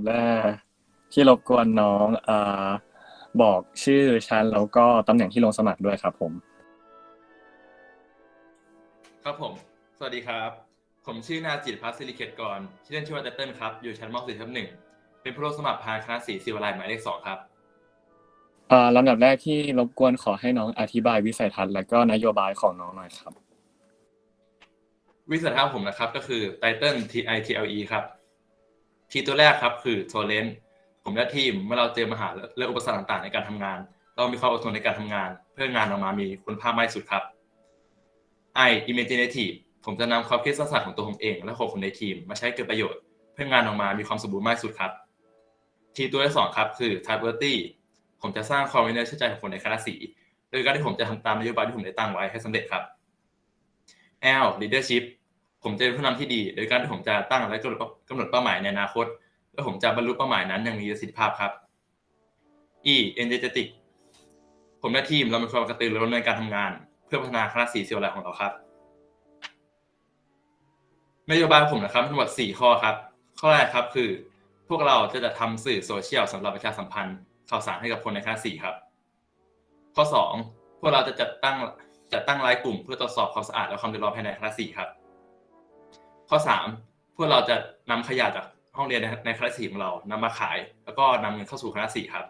ำดับแรกที่รบกวนน้องอ่าบอกชื่อชั้นแล้วก็ตำแหน่งที่ลงสมัครด้วยครับผม ครับผม สวัสดีครับ ผมชื่อนาจิตพัฒน์สิริเขตกรชื่อเล่นชื่อว่าเตเติ้ลครับ อยู่ชั้นม .4 ทับหนึ่ง เป็นผู้ร่วมสมัครผ่านคณะสีศิวาลัยหมายเลขสองครับอ่าลำดับแรกที่รบกวนขอให้น้องอธิบายวิสัยทัศน์และก็นโยบายของน้องหน่อยครับ วิสัยทัศน์ผมนะครับ ก็คือไตเติ้ล T I T L E ครับ ทีตัวแรกครับคือ Talent ผมและทีมเมื่อเราเจอปัญหาและอุปสรรคต่างๆ ในการทำงาน เรามีความอดทนในการทำงาน เพื่องานออกมามีคุณภาพมากที่สุดครับ I Imaginative ผมจะนำความคิดสร้างสรรค์ของตัวผมเอง และของคนในทีมมาใช้เกิดประโยชน์ เพื่องานออกมามีความสมบูรณ์มากที่สุดครับ ทีตัวที่สองครับคือ Trustworthy ผมจะสร้างความไว้เนื้อเชื่อใจของคนในคณะสีโดยการที่ผมจะทำตามนโยบายที่ผมได้ตั้งไว้ให้สำเร็จครับ L leadership ผมจะเป็นผู้นำที่ดี โดยการที่ผมจะตั้งและกำหนดกำหนดเป้าหมายในอนาคต และผมจะบรรลุเป้าหมายนั้นอย่างมีประสิทธิภาพครับ E energetic ผมและทีมเรามีความกระตือรือร้นในการทำงาน เพื่อพัฒนาคณะสีศิลปะของเราครับนโยบายผมนะครับทั้งหมด4ข้อครับ ข้อแรกครับคือ พวกเราจะจัดทำสื่อโซเชียลสำหรับประชาสัมพันธ์ข่าวสารให้กับคนในคณะสี่ครับ ข้อ 2 พวกเราจะจัดตั้งจัดตั้งรายกลุ่มเพื่อตรวจสอบความสะอาดและความเรียบร้อยภายในคณะสี่ครับ ข้อ 3 พวกเราจะนำขยะจากห้องเรียนในคณะสีของเรานำมาขาย แล้วก็นำเงินเข้าสู่คณะสีครับ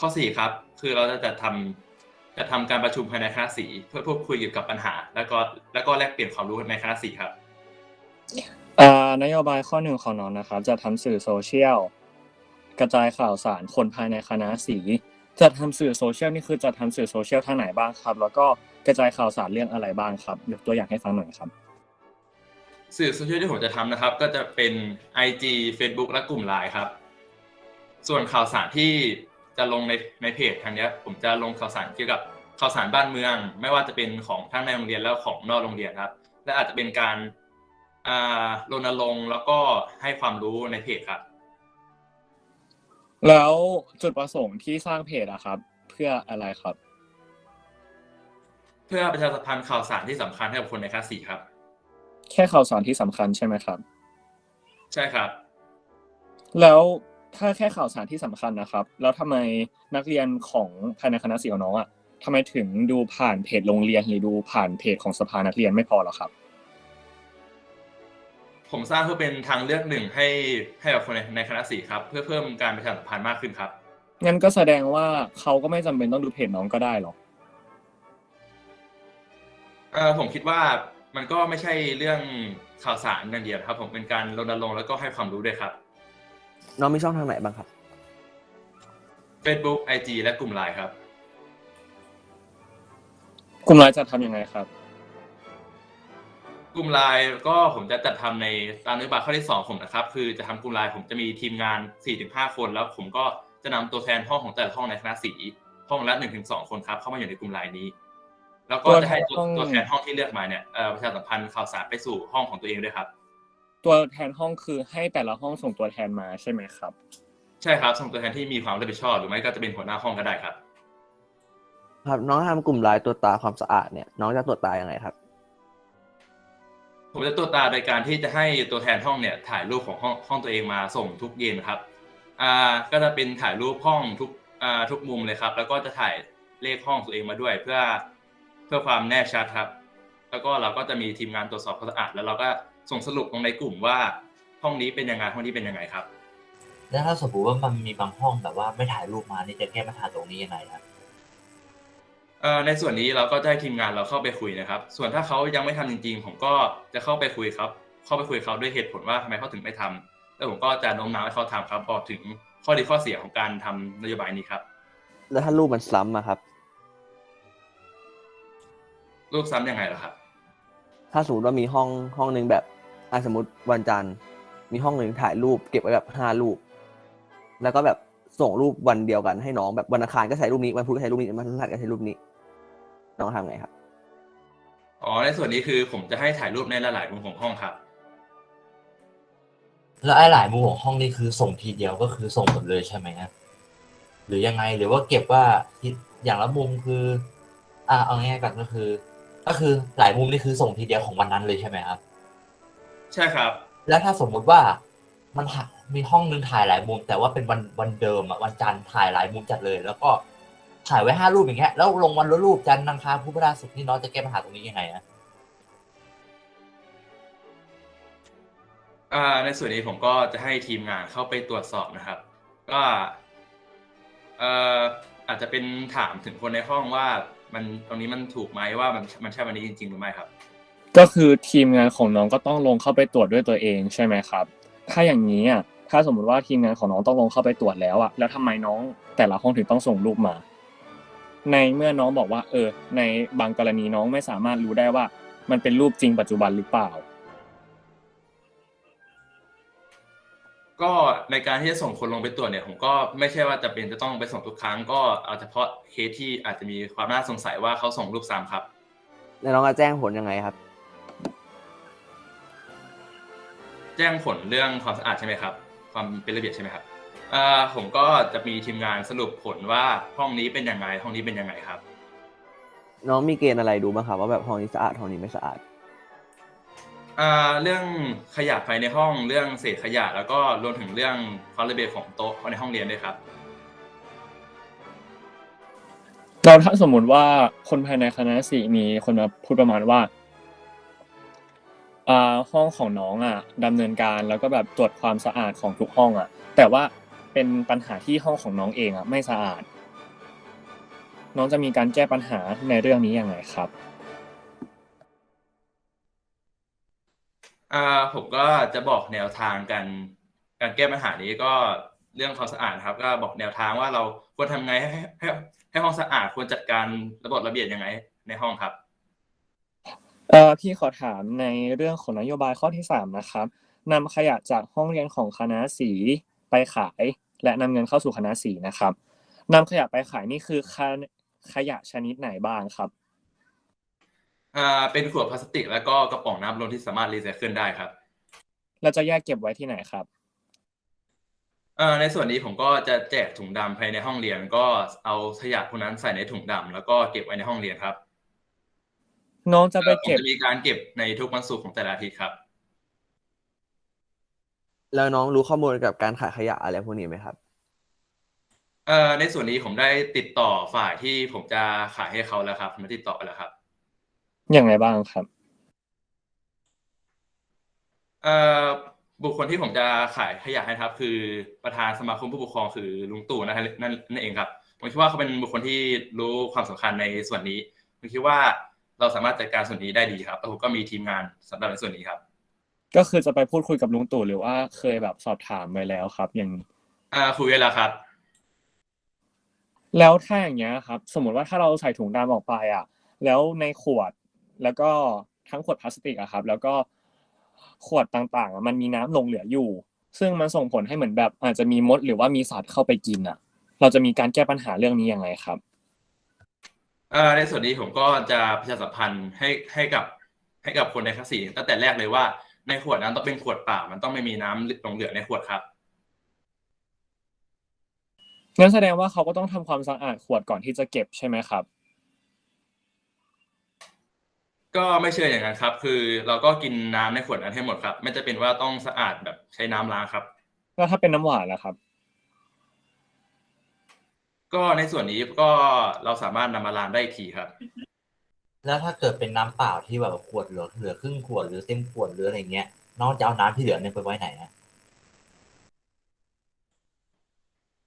ข้อ4ครับ คือเราจะจัดทำจะทำการประชุมภายในคณะสีเพื่อพูดคุยเกี่ยวกับปัญหา แล้วก็แล้วก็แลกเปลี่ยนความรู้ในคณะสีครับนโยบายข้อหนึ่งของน้องนะครับ จะทำสื่อโซเชียลกระจายข่าวสารคนภายในคณะสีจะทำสื่อโซเชียลนี่คือจะทำสื่อโซเชียลทางไหนบ้างครับ แล้วก็กระจายข่าวสารเรื่องอะไรบ้างครับยกตัวอย่างให้ฟังหน่อยครับ สื่อโซเชียลที่ผมจะทำนะครับ ก็จะเป็น IG Facebook และกลุ่มไลน์ครับ ส่วนข่าวสารที่จะลงในในเพจทางเนี้ยผมจะลงข่าวสารเกี่ยวกับข่าวสารบ้านเมือง ไม่ว่าจะเป็นของทั้งในโรงเรียนแล้วของนอกโรงเรียนครับ และอาจจะเป็นการอ่ารณรงค์แล้วก็ให้ความรู้ในเพจครับ แล้วจุดประสงค์ที่สร้างเพจอะครับ เพื่ออะไรครับ เพื่อประชาสัมพันธ์ข่าวสารที่สำคัญให้กับคนในคลาสสี่ครับ แค่ข่าวสารที่สำคัญใช่ไหมครับ ใช่ครับ แล้วถ้าแค่ข่าวสารที่สำคัญนะครับ แล้วทำไมนักเรียนของภายในคณะศิลป์ของน้องอะทำไมถึงดูผ่านเพจโรงเรียนหรือดูผ่านเพจของสภานักเรียนไม่พอหรอครับ ผมสร้างเพื่อเป็นทางเลือกหนึ่งให้ให้กับคนในในคณะสี่ครับ เพื่อเพิ่มการประชาสัมพันธ์มากขึ้นครับ งั้นก็แสดงว่าเขาก็ไม่จำเป็นต้องดูเพจน้องก็ได้หรอกเออผมคิดว่า มันก็ไม่ใช่เรื่องข่าวสารอย่างเดียวครับผมเป็นการรณรงค์แล้วก็ให้ความรู้ด้วยครับ น้องมีช่องทางไหนบ้างครับ Facebook IG และกลุ่มไลน์ครับ กลุ่มไลน์จะทำยังไงครับ กลุ่มไลน์ก็ผมจะจัดทำในตามนโยบายข้อที่ 2 ผมนะครับ คือจะทำกลุ่มไลน์ผมจะมีทีมงาน 4-5 คน แล้วผมก็จะนำตัวแทนห้องของแต่ละห้องในคณะสีห้องละ 1-2 คนครับเข้ามาอยู่ในกลุ่มไลน์นี้ แล้วก็จะให้ตัวตัวแทนห้องตัวแทนห้องที่เลือกมาเนี่ยเอ่อประชาสัมพันธ์ข่าวสารไปสู่ห้องของตัวเองด้วยครับ ตัวแทนห้องคือให้แต่ละห้องส่งตัวแทนมาใช่ไหมครับ ใช่ครับ ส่งตัวแทนที่มีความรับผิดชอบหรือไม่ก็จะเป็นหัวหน้าห้องก็ได้ครับ ครับน้องทำกลุ่มไลน์ตัวจตาความสะอาดเนี่ยน้องจะตรวจตายังไงครับ ผมจะตรวจตาโดยการที่จะให้ตัวแทนห้องเนี่ยถ่ายรูปของห้องห้องตัวเองมาส่งทุกเย็นครับอ่าก็จะเป็นถ่ายรูปห้องทุกอ่าทุกมุมเลยครับ แล้วก็จะถ่ายเลขห้องตัวเองมาด้วยเพื่อ เพื่อความแน่ชัดครับ แล้วก็เราก็จะมีทีมงานตรวจสอบความสะอาด แล้วเราก็ส่งสรุปลงในกลุ่มว่าห้องนี้เป็นยังไงห้องนี้เป็นยังไงครับ แล้วถ้าสมมติว่ามันมีบางห้องแบบว่าไม่ถ่ายรูปมานี่จะแก้ปัญหาตรงนี้ยังไงครับเอ่อในส่วนนี้เราก็จะให้ทีมงานเราเข้าไปคุยนะครับ ส่วนถ้าเขายังไม่ทำจริง ๆ ผมก็จะเข้าไปคุยครับ เข้าไปคุยกับเขาด้วยเหตุผลว่าทำไมเขาถึงไม่ทำแล้วผมก็จะโน้มน้าวให้เขาทำครับบอกถึงข้อดีข้อเสียของการทำนโยบายนี้ครับ แล้วถ้ารูปมันซ้ำอะครับ รูปซ้ำยังไงล่ะครับ ถ้าสมมติว่ามีห้องห้องหนึ่งแบบอะสมมติวันจันทร์มีห้องหนึ่งถ่ายรูปเก็บไว้แบบห้ารูป แล้วก็แบบส่งรูปวันเดียวกันให้น้องแบบวันอังคารก็ใช้รูปนี้วันพุธก็ใช้รูปนี้วันพฤหัสก็ใช้รูปนี้ น้องทำไงครับ อ๋อในส่วนนี้คือผมจะให้ถ่ายรูปในหลายๆมุมของห้องครับ แล้วไอ้หลายมุมของห้องนี่คือส่งทีเดียวก็คือส่งหมดเลยใช่ไหมครับหรือยังไงหรือว่าเก็บว่าที่อย่างละมุมคือ อ่าเอาง่ายๆก่อนก็คือ ก็คือหลายมุมนี่คือส่งทีเดียวของวันนั้นเลยใช่ไหมครับ ใช่ครับ แล้วถ้าสมมุติว่ามันหามีห้องนึงถ่ายหลายมุม แต่ว่าเป็นวันวันเดิมอะวันจันทร์ถ่ายหลายมุมจัดเลย แล้วก็ถ่ายไว้ห้ารูปอย่างเงี้ยแล้วลงวันละรูปจันทร์อังคารพุธพฤหัสศุกร์นี่น้องจะแก้ปัญหาตรงนี้ยังไงอะอ่าในส่วนนี้ผมก็จะให้ทีมงานเข้าไปตรวจสอบนะครับ ก็เอ่ออาจจะเป็นถามถึงคนในห้องว่า มันตรงนี้มันถูกไหมว่ามันมันใช่วันนี้จริง ๆ หรือไม่ครับ ก็คือทีมงานของน้องก็ต้องลงเข้าไปตรวจด้วยตัวเองใช่ไหมครับ ถ้าอย่างนี้อะถ้าสมมุติว่าทีมงานของน้องต้องลงเข้าไปตรวจแล้วอะแล้วทำไมน้องแต่ละห้องถึงต้องส่งรูปมา ในเมื่อน้องบอกว่า เออ ในบางกรณีน้องไม่สามารถรู้ได้ว่า มันเป็นรูปจริงปัจจุบันหรือเปล่า ก็ในการที่จะส่งคนลงไปตรวจเนี่ยผมก็ไม่ใช่ว่าจะเป็นจะต้องไปส่งทุกครั้ง ก็เอาเฉพาะเคสที่อาจจะมีความน่าสงสัยว่าเขาส่งรูปซ้ำครับ แล้วน้องจะแจ้งผลยังไงครับ แจ้งผลเรื่องความสะอาดใช่ไหมครับ ความเป็นระเบียบใช่ไหมครับอ่าผมก็จะมีทีมงานสรุปผลว่าห้องนี้เป็นยังไงห้องนี้เป็นยังไงครับ น้องมีเกณฑ์อะไรดูบ้างครับว่าแบบห้องนี้สะอาดห้องนี้ไม่สะอาด อ่าเรื่องขยะภายในห้องเรื่องเศษขยะแล้วก็รวมถึงเรื่องความระเบียบของโต๊ะในห้องเรียนด้วยครับ เราถ้าสมมุติว่าคนภายในคณะสี่มีคนมาพูดประมาณว่าอ่าห้องของน้องอะดำเนินการแล้วก็แบบตรวจความสะอาดของทุกห้องอะ แต่ว่าเป็นปัญหาที่ห้องของน้องเองอะไม่สะอาด น้องจะมีการแก้ปัญหาในเรื่องนี้ยังไงครับ อ่าผมก็จะบอกแนวทางการการแก้ปัญหานี้ก็เรื่องความสะอาดครับ ก็บอกแนวทางว่าเราควรทำไงให้ให้ให้ห้องสะอาดควรจัดการระบบระเบียบยังไง ในห้องครับเอ่อพี่ขอถามในเรื่องของนโยบายข้อที่สามนะครับนำขยะจากห้องเรียนของคณะสีไปขาย และนำเงินเข้าสู่คณะสีนะครับนำขยะไปขายนี่คือขยะชนิดไหนบ้างครับ อ่าเป็นขวดพลาสติก แล้วก็กระป๋องน้ำลมที่สามารถรีไซเคิลได้ครับเราจะแยกเก็บไว้ที่ไหนครับอ่าในส่วนนี้ผมก็จะแจกถุงดำภายในห้องเรียน ก็เอาขยะพวกนั้นใส่ในถุงดำแล้วก็เก็บไว้ในห้องเรียนครับน้องจะไปผมเก็บ จะมีการเก็บในทุกวันศุกร์ของแต่ละอาทิตย์ครับ แล้วน้องรู้ข้อมูลเกี่ยวกับการขายขยะอะไรพวกนี้ไหมครับ เอ่อในส่วนนี้ผมได้ติดต่อฝ่ายที่ผมจะขายให้เขาแล้วครับผมได้ติดต่อไปแล้วครับ อย่างไรบ้างครับ เอ่อบุคคลที่ผมจะขายขยะให้ครับ คือประธานสมาคมผู้ปกครองคือลุงตู่นั่นนั่นนั่นเองครับผมคิดว่าเขาเป็นบุคคลที่รู้ความสำคัญในส่วนนี้ผมคิดว่าเราสามารถจัดการส่วนนี้ได้ดีครับแล้วผมก็มีทีมงานสำหรับในส่วนนี้ครับ ก็คือจะไปพูดคุยกับลุงตู่หรือว่าเคยแบบสอบถามไปแล้วครับ อย่างอ่าคุยกันแล้วครับ แล้วถ้าอย่างเงี้ยครับ สมมติว่าถ้าเราใส่ถุงดำออกไปอะ แล้วในขวด แล้วก็ทั้งขวดพลาสติกอะครับ แล้วก็ขวดต่างๆอะมันมีน้ำหลงเหลืออยู่ ซึ่งมันส่งผลให้เหมือนแบบ อาจจะมีมดหรือว่ามีสัตว์เข้าไปกินอะเราจะมีการแก้ปัญหาเรื่องนี้ยังไงครับเอ่อในส่วนนี้ผมก็จะประชาสัมพันธ์ให้ให้กับให้กับคนในคลาสสี่ตั้งแต่แรกเลยว่าในขวดนั้นต้องเป็นขวดเปล่า มันต้องไม่มีน้ำหลงเหลือในขวดครับงั้นแสดงว่าเขาก็ต้องทำความสะอาดขวดก่อนที่จะเก็บใช่ไหมครับ ก็ไม่เชื่ออย่างนั้นครับ คือเราก็กินน้ำในขวดนั้นให้หมดครับ ไม่จะเป็นว่าต้องสะอาดแบบใช้น้ำล้างครับ แล้วถ้าเป็นน้ำหวานล่ะครับ ก็ในส่วนนี้ก็เราสามารถนำมาล้างได้อีกทีครับ แล้วถ้าเกิดเป็นน้ำเปล่าที่แบบขวดเหลือเหลือครึ่งขวดหรือเต็มขวดหรืออะไรเงี้ยน้องจะเอาน้ำที่เหลือเนี่ยไปไว้ไหนอะ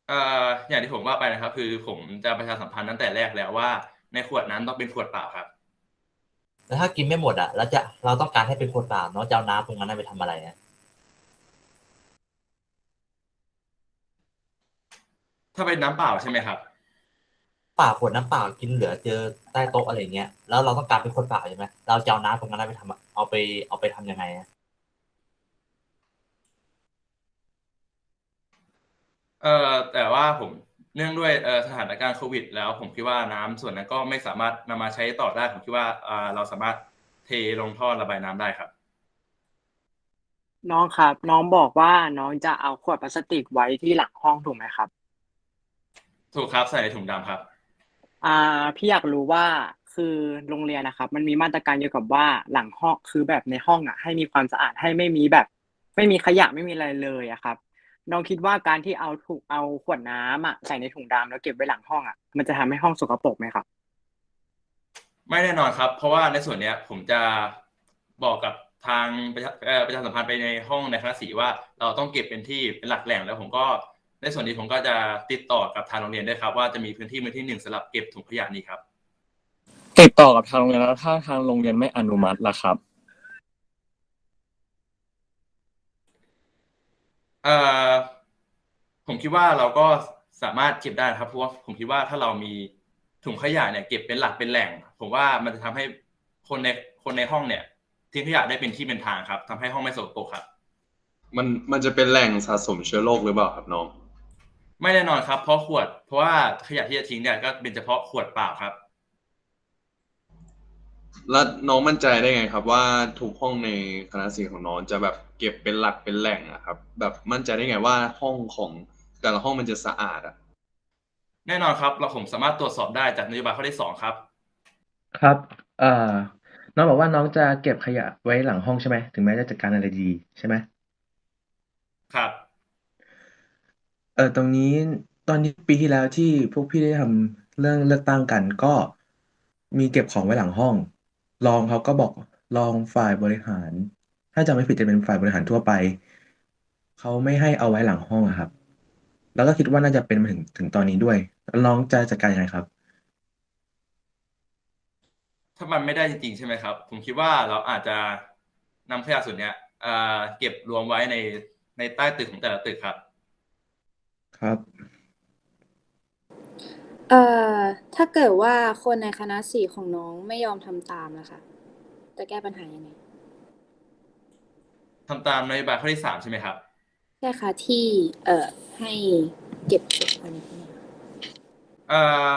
เอ่ออย่างที่ผมว่าไปนะครับ คือผมจะประชาสัมพันธ์ตั้งแต่แรกแล้วว่า ในขวดนั้นต้องเป็นขวดเปล่าครับ แล้วถ้ากินไม่หมดอะแล้วจะเราต้องการให้เป็นขวดเปล่าน้องจะเอาน้ำตรงนั้นไปทำอะไรอะถ้าเป็นน้ำเปล่าใช่ไหมครับ เปล่าขวดน้ำเปล่ากินเหลือเจอใต้โต๊ะอะไรเงี้ยแล้วเราต้องการเป็นขวดเปล่าใช่ไหมเราจะเอาน้ำตรงนั้นไปทำเอาไปเอาไปทำยังไงอะเอ่อแต่ว่าผม เนื่องด้วยเอ่อสถานการณ์โควิด แล้วผมคิดว่าน้ำส่วนนั้นก็ไม่สามารถนำมาใช้ต่อได้ผมคิดว่าอ่าเราสามารถเทลงท่อระบายน้ำได้ครับ น้องครับ น้องบอกว่าน้องจะเอาขวดพลาสติกไว้ที่หลังห้องถูกไหมครับ ถูกครับใส่ในถุงดำครับ อ่าพี่อยากรู้ว่าคือโรงเรียนนะครับ มันมีมาตรการเกี่ยวกับว่าหลังห้องคือแบบในห้องอะ ให้มีความสะอาดให้ไม่มีแบบ ไม่มีขยะไม่มีอะไรเลยอะครับ น้องคิดว่าการที่เอาถุงเอาขวดน้ำอะใส่ในถุงดำแล้วเก็บไว้หลังห้องอะมันจะทำให้ห้องสกปรกไหมครับ ไม่แน่นอนครับ เพราะว่าในส่วนเนี้ยผมจะบอกกับทางประชาเอ่อประชาสัมพันธ์ไปในห้องในคณะสีว่า เราต้องเก็บเป็นที่เป็นหลักแหล่งแล้วผมก็ในส่วนนี้ผมก็จะติดต่อกับทางโรงเรียนด้วยครับ ว่าจะมีพื้นที่พื้นที่หนึ่งสำหรับเก็บถุงขยะนี้ครับ ติดต่อกับทางโรงเรียนแล้วถ้าทางโรงเรียนไม่อนุมัติล่ะครับ เอ่อผมคิดว่าเราก็สามารถเก็บได้นะครับเพราะว่าผมคิดว่าถ้าเรามีถุงขยะเนี่ยเก็บเป็นหลักเป็นแหล่ง ผมว่ามันจะทำให้คนในคนในห้องเนี่ยทิ้งขยะได้เป็นที่เป็นทางครับทำให้ห้องไม่สกปรกครับ มันมันจะเป็นแหล่งสะสมเชื้อโรคหรือเปล่าครับน้อง ไม่แน่นอนครับเพราะขวด เพราะว่าขยะที่จะทิ้งเนี่ยก็เป็นเฉพาะขวดเปล่าครับ แล้วน้องมั่นใจได้ไงครับว่าทุกห้องในคณะศิลป์ของน้องจะแบบ เก็บเป็นหลักเป็นแหล่งอะครับ แบบมั่นใจได้ไงว่าห้องของแต่ละห้องมันจะสะอาดอะแน่นอนครับ เราผมสามารถตรวจสอบได้จากนโยบายข้อที่สองครับ ครับเอ่อน้องบอกว่าน้องจะเก็บขยะไว้หลังห้องใช่ไหมถึงแม้จะจัดการอะไรดีใช่ไหมครับ เออตรงนี้ตอนนี้ปีที่แล้วที่พวกพี่ได้ทำเรื่องเลือกตั้งกันก็มีเก็บของไว้หลังห้อง รองเขาก็บอกรองฝ่ายบริหาร ถ้าจำไม่ผิดจะเป็นฝ่ายบริหารทั่วไป เขาไม่ให้เอาไว้หลังห้องอะครับ แล้วก็คิดว่าน่าจะเป็นมาถึงถึงตอนนี้ด้วยแล้วน้องจะจัดการยังไงครับ ถ้ามันไม่ได้จริงๆใช่ไหมครับ ผมคิดว่าเราอาจจะนำขยะส่วนเนี้ยเอ่อเก็บรวมไว้ในในใต้ตึกของแต่ละตึกครับ ครับ เอ่อถ้าเกิดว่าคนในคณะสี่ของน้องไม่ยอมทำตามล่ะคะจะแก้ปัญหายังไง ทำตามนโยบายข้อที่สามใช่ไหมครับใช่ค่ะที่เอ่อให้เก็บศพอะไรพวกเนี้ยเอ่อ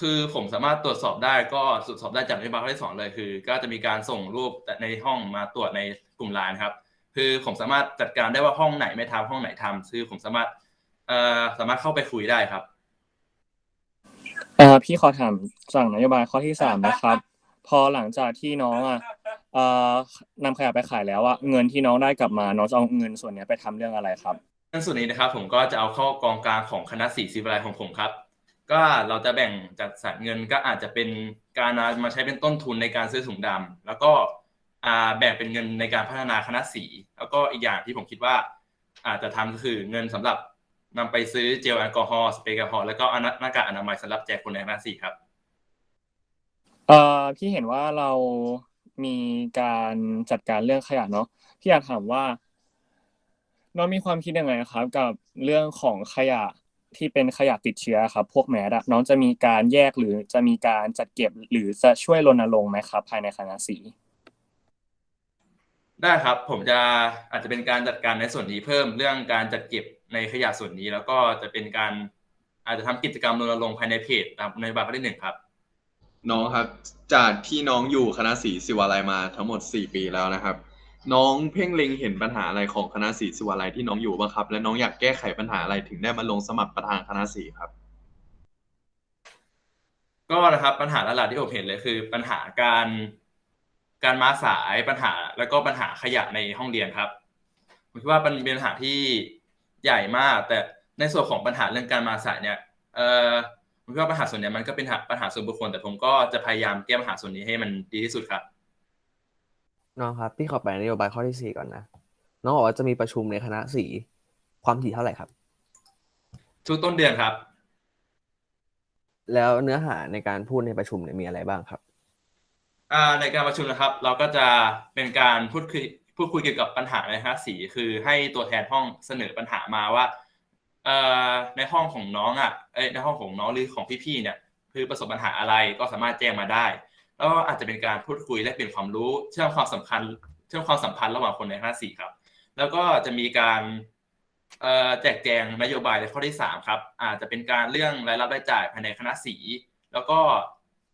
คือผมสามารถตรวจสอบได้ก็ตรวจสอบได้จากนโยบายข้อที่สองเลยคือ ก็จะมีการส่งรูปในห้องมาตรวจในกลุ่มไลน์ครับ คือผมสามารถจัดการได้ว่าห้องไหนไม่ทำห้องไหนทำคือผมสามารถเอ่อสามารถเข้าไปคุยได้ครับเอ่อพี่ขอถามสั่งนโยบายข้อที่สามนะครับ พอหลังจากที่น้องอะเอ่อ นำขยะไปขายแล้วอะเงินที่น้องได้กลับมาน้องจะเอาเงินส่วนเนี้ยไปทำเรื่องอะไรครับในส่วนนี้นะครับ ผมก็จะเอาเข้ากองกลางของคณะสีศิวิไลของผมครับ ก็เราจะแบ่งจัดสรรเงินก็อาจจะเป็นการเอามาใช้เป็นต้นทุนในการซื้อถุงดำแล้วก็อ่าแบ่งเป็นเงินในการพัฒนาคณะสี แล้วก็อีกอย่างที่ผมคิดว่า อาจจะทำก็คือเงินสำหรับนำไปซื้อเจลแอลกอฮอล์สเปรย์แอลกอฮอล์แล้วก็หน้ากากอนามัยสำหรับแจกคนในคณะสีครับเอ่อพี่เห็นว่าเรา มีการจัดการเรื่องขยะเนาะพี่อยากถามว่าน้องมีความคิดยังไงครับ กับเรื่องของขยะที่เป็นขยะติดเชื้อครับ พวกแมสอะน้องจะมีการแยกหรือจะมีการจัดเก็บหรือจะช่วยรณรงค์ไหมครับ ภายในคณะสีได้ครับ ผมจะอาจจะเป็นการจัดการในส่วนนี้เพิ่มเรื่องการจัดเก็บในขยะส่วนนี้ แล้วก็จะเป็นการอาจจะทำกิจกรรมรณรงค์ภายในเพจในบาร์ข้อที่หนึ่งครับ น้องครับ จากที่น้องอยู่คณะศิลป์ศิวาลัยมาทั้งหมดสี่ปีแล้วนะครับ น้องเพ่งเล็งเห็นปัญหาอะไรของคณะศิลป์ศิวาลัยที่น้องอยู่บ้างครับ และน้องอยากแก้ไขปัญหาอะไรถึงได้มาลงสมัครประธานคณะศิลป์ครับ ก็นะครับปัญหาหลักๆที่ผมเห็นเลยคือ ปัญหาการการมาสายปัญหาแล้วก็ปัญหาขยะในห้องเรียนครับผมคิดว่าเป็นปัญหาที่ใหญ่มาก แต่ในส่วนของปัญหาเรื่องการมาสายเนี่ยเออ มคิดว่าปัญหาส่วนเนี้ยมันก็เป็นปัญหาส่วนบุคคล แต่ผมก็จะพยายามแก้ปัญหาส่วนนี้ให้มันดีที่สุดครับน้องครับพี่ขอไปนโยบายข้อที่สี่ก่อนนะน้องบอกว่าจะมีประชุมในคณะสีความถี่เท่าไหร่ครับ ทุกต้นเดือนครับ แล้วเนื้อหาในการพูดในประชุมเนี่ยมีอะไรบ้างครับอ่าในการประชุมนะครับ เราก็จะเป็นการพูดคุยพูดคุยเกี่ยวกับปัญหาในคณะสีคือให้ตัวแทนห้องเสนอปัญหามาว่าเอ่อ ในห้องของน้องอะในห้องของน้องหรือของพี่ๆเนี่ย คือประสบปัญหาอะไรก็สามารถแจ้งมาได้ แล้วก็อาจจะเป็นการพูดคุยและเปลี่ยนความรู้เชื่อมความสำคัญ เชื่อมความสัมพันธ์ระหว่างคนในคณะสีครับ แล้วก็จะมีการแจกแจงนโยบายในข้อที่สามครับ อาจจะเป็นการเรื่องรายรับรายจ่ายภายในคณะสี แล้วก็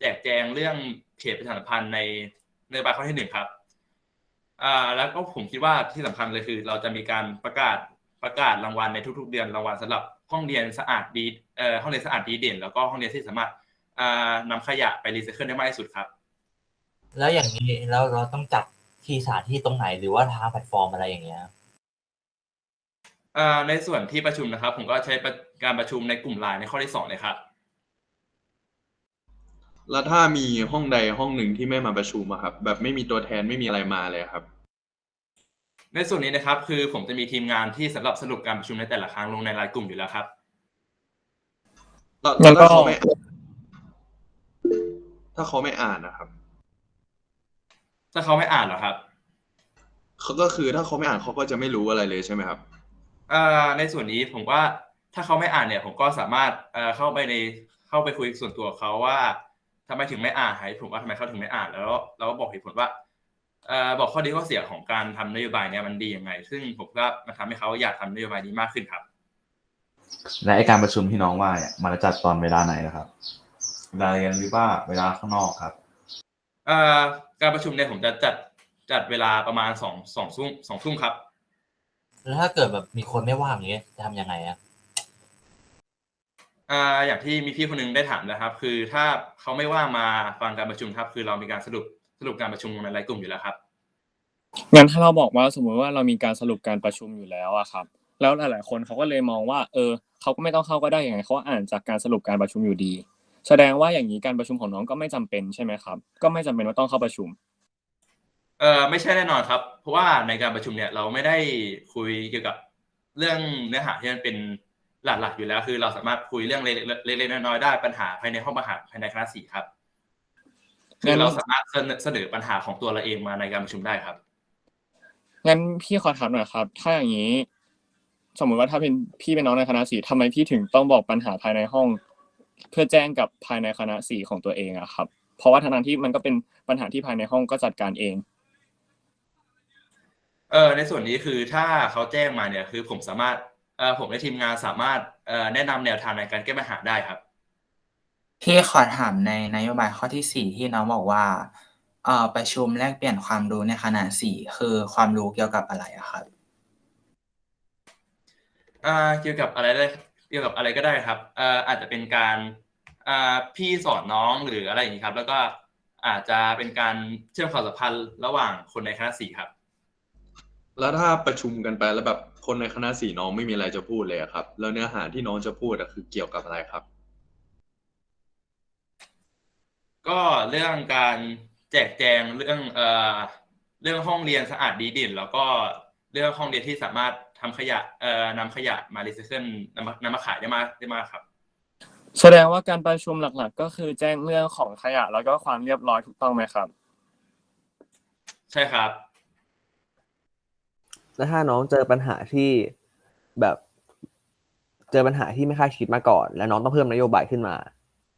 แจกแจงเรื่องเขตประชาสัมพันธ์ในนโยบายข้อที่หนึ่งครับแล้วก็ผมคิดว่าที่สำคัญเลยคือ เราจะมีการประกาศ ประกาศรางวัลในทุก ๆ เดือนรางวัลสำหรับห้องเรียนสะอาดดีเอ่อห้องเรียนสะอาดดีเด่น แล้วก็ห้องเรียนที่สามารถอ่านำขยะไปรีไซเคิลได้มากที่สุดครับ แล้วอย่างนี้แล้วเราต้องจัดที่สถานที่ตรงไหนหรือว่าทางแพลตฟอร์มอะไรอย่างเงี้ยเอ่อในส่วนที่ประชุมนะครับ ผมก็ใช้ประการประชุมในกลุ่มไลน์ในข้อที่สองเลยครับ แล้วถ้ามีห้องใดห้องหนึ่งที่ไม่มาประชุมอะครับ แบบไม่มีตัวแทนไม่มีอะไรมาเลยครับ ในส่วนนี้นะครับ คือผมจะมีทีมงานที่สำหรับสรุปการประชุมในแต่ละครั้งลงในไลน์กลุ่มอยู่แล้วครับแล้วงั้แล้วนก็ถ้าเขาไม่อ่านถ้าเขาไม่อ่านนะครับ ถ้าเขาไม่อ่านเหรอครับเขาก็คือถ้าเขาไม่อ่านเขาก็จะไม่รู้อะไรเลยใช่ไหมครับเอ่อในส่วนนี้ผมว่าถ้าเขาไม่อ่านเนี่ย ผมก็สามารถเอ่อเข้าไปในเข้าไปคุยส่วนตัวกับเขาว่าทำไมถึงไม่อ่านให้ผมว่าทำไมเขาถึงไม่อ่านแล้วเราก็บอกเหตุผลว่าเอ่อ บอกข้อดีข้อเสียของการทำนโยบายเนี่ยมันดียังไง ซึ่งผมก็มาทำให้เขาอยากทำนโยบายนี้มากขึ้นครับ และไอการประชุมที่น้องว่าเนี่ยมันจะจัดตอนเวลาไหนนะครับเวลาเรียนหรือว่าเวลาข้างนอกครับเอ่อการประชุมเนี่ยผมจะจัดจัดเวลาประมาณสองสองทุ่มสองทุ่มครับแล้วถ้าเกิดแบบมีคนไม่ว่างอย่างเงี้ยจะทำยังไงอะอ่าอย่างที่มีพี่คนหนึงได้ถามนะครับ คือถ้าเขาไม่ว่างมาฟังการประชุมครับ คือเรามีการสรุป สรุปการประชุมลงในไลน์กลุ่มอยู่แล้วครับงั้นถ้าเราบอกว่าสมมุติว่าเรามีการสรุปการประชุมอยู่แล้วอะครับ แล้วหลาย ๆ คนเขาก็เลยมองว่า เออเขาก็ไม่ต้องเข้าก็ได้อย่างไงเขาอ่านจากการสรุปการประชุมอยู่ดี แสดงว่าอย่างนี้การประชุมของน้องก็ไม่จำเป็นใช่ไหมครับ ก็ไม่จำเป็นว่าต้องเข้าประชุมเออไม่ใช่แน่นอนครับ เพราะว่าในการประชุมเนี่ยเราไม่ได้คุยเกี่ยวกับเรื่องเนื้อหาที่มันเป็นหลักๆอยู่แล้ว คือเราสามารถคุยเรื่องเล็กๆน้อยๆได้ปัญหาภายในห้องประหารภายในคณะสี่ครับ คือเราสามารถเสนอเสนอปัญหาของตัวเราเองมาในการประชุมได้ครับ งั้นพี่ขอถามหน่อยครับ ถ้าอย่างนี้ สมมุติว่าถ้าเป็นพี่เป็นน้องในคณะสีทำไมพี่ถึงต้องบอกปัญหาภายในห้อง เพื่อแจ้งกับภายในคณะสีของตัวเองอะครับ เพราะว่าทางนั้นที่มันก็เป็นปัญหาที่ภายในห้องก็จัดการเองเออในส่วนนี้คือถ้าเขาแจ้งมาเนี่ยคือผมสามารถเออผมและทีมงานสามารถเอ่อแนะนำแนวทางในการแก้ปัญหาได้ครับ พี่ขอถามในนโยบายข้อที่สี่ที่น้องบอกว่าเอ่อประชุมแลกเปลี่ยนความรู้ในคณะสี่คือความรู้เกี่ยวกับอะไรอะครับ อ่าเกี่ยวกับอะไรได้เกี่ยวกับอะไรก็ได้ครับเอ่ออาจจะเป็นการอ่าพี่สอนน้องหรืออะไรอย่างนี้ครับ แล้วก็อาจจะเป็นการเชื่อมความสัมพันธ์ระหว่างคนในคณะสี่ครับ แล้วถ้าประชุมกันไปแล้วแบบคนในคณะสี่น้องไม่มีอะไรจะพูดเลยอะครับ แล้วเนื้อหาที่น้องจะพูดอะคือเกี่ยวกับอะไรครับ ก็เรื่องการแจกแจงเรื่องเอ่อเรื่องห้องเรียนสะอาดดีเด่นแล้วก็เรื่องห้องเรียนที่สามารถทำขยะเอ่อนำขยะมารีไซเคิลนำมานำมาขายได้มากได้มากครับ แสดงว่าการประชุมหลักๆ ก็คือแจ้งเรื่องของขยะแล้วก็ความเรียบร้อยถูกต้องไหมครับ ใช่ครับ แล้วถ้าน้องเจอปัญหาที่แบบ เจอปัญหาที่ไม่คาดคิดมาก่อน แล้วน้องต้องเพิ่มนโยบายขึ้นมา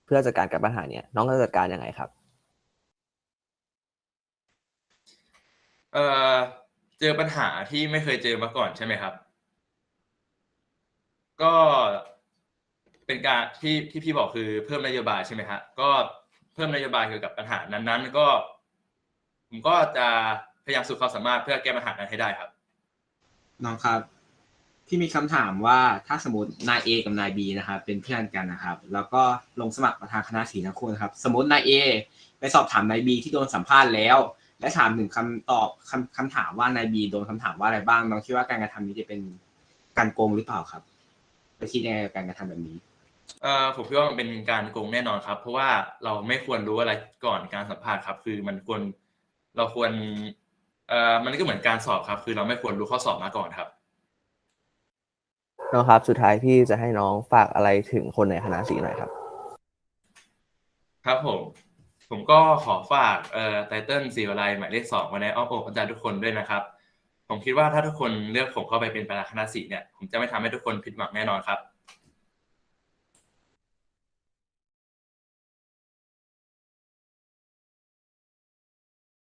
เพื่อจัดการกับปัญหาเนี้ยน้องจะจัดการยังไงครับ เอ่อเจอปัญหาที่ไม่เคยเจอมาก่อนใช่ไหมครับ ก็เป็นการที่ที่พี่บอกคือเพิ่มนโยบายใช่ไหมฮะก็เพิ่มนโยบายเกี่ยวกับปัญหานั้นๆ ก็ ผมก็จะพยายามสุดความสามารถเพื่อแก้ปัญหานั้นให้ได้ครับ น้องครับ พี่มีคำถามว่าถ้าสมมตินาย A กับนาย B นะครับเป็นเพื่อนกันนะครับ แล้วก็ลงสมัครประธานคณะสีทั้งคู่นะครับ สมมตินาย A ไปสอบถามนาย B ที่โดนสัมภาษณ์แล้ว และถามหนึ่งคำตอบคำคำถามว่านาย B โดนคำถามว่าอะไรบ้างน้องคิดว่าการกระทำนี้จะเป็นการโกงหรือเปล่าครับไปคิดยังไงกับการกระทำแบบนี้เอ่อผมคิดว่ามันเป็นการโกงแน่นอนครับ เพราะว่าเราไม่ควรรู้อะไรก่อนการสัมภาษณ์ครับ คือมันควรเราควรเอ่อมันก็เหมือนการสอบครับ คือเราไม่ควรรู้ข้อสอบมาก่อนครับ น้องครับ สุดท้ายพี่จะให้น้องฝากอะไรถึงคนในคณะสีหน่อยครับ ครับผม ผมก็ขอฝากเอ่อไตเติ้ลสีวไลหมายเลขสองไว้ในอ้อมอกอาจารย์ทุกคนด้วยนะครับ ผมคิดว่าถ้าทุกคนเลือกผมเข้าไปเป็นประธานคณะสีเนี่ย ผมจะไม่ทำให้ทุกคนผิดหวังแน่นอนครับ